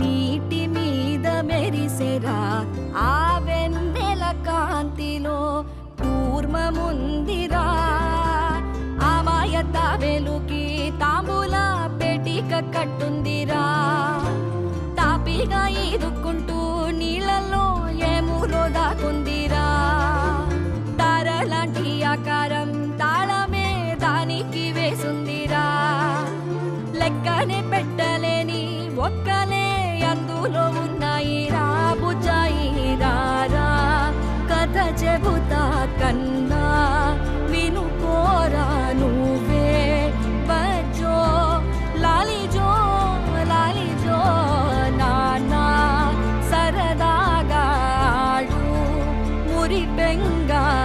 నీటి మీద మెరిసెరా ఆ వెన్నెల కాంతిలో కూర్మముందిరా. అమాయత వెలుకి తాంబూల పెటిక కట్టుందిరా. తాపిగా ఈదుకుంటూ నీళ్ళలో ఏములో దాకుందిరా తారలాంటి ఆకారం తాళమే దానికి వేసుందిరా. లెక్కనే పెట్టలేని ఒక్కలే అందులో ఉన్నాయి. రాబుజాయి రారా కథ చెబుతా కన్నా. వినుకోరా నువ్వే. బజో లాలిజో లాలిజో నానా. సరదాగా ఆడు మురి బెంగా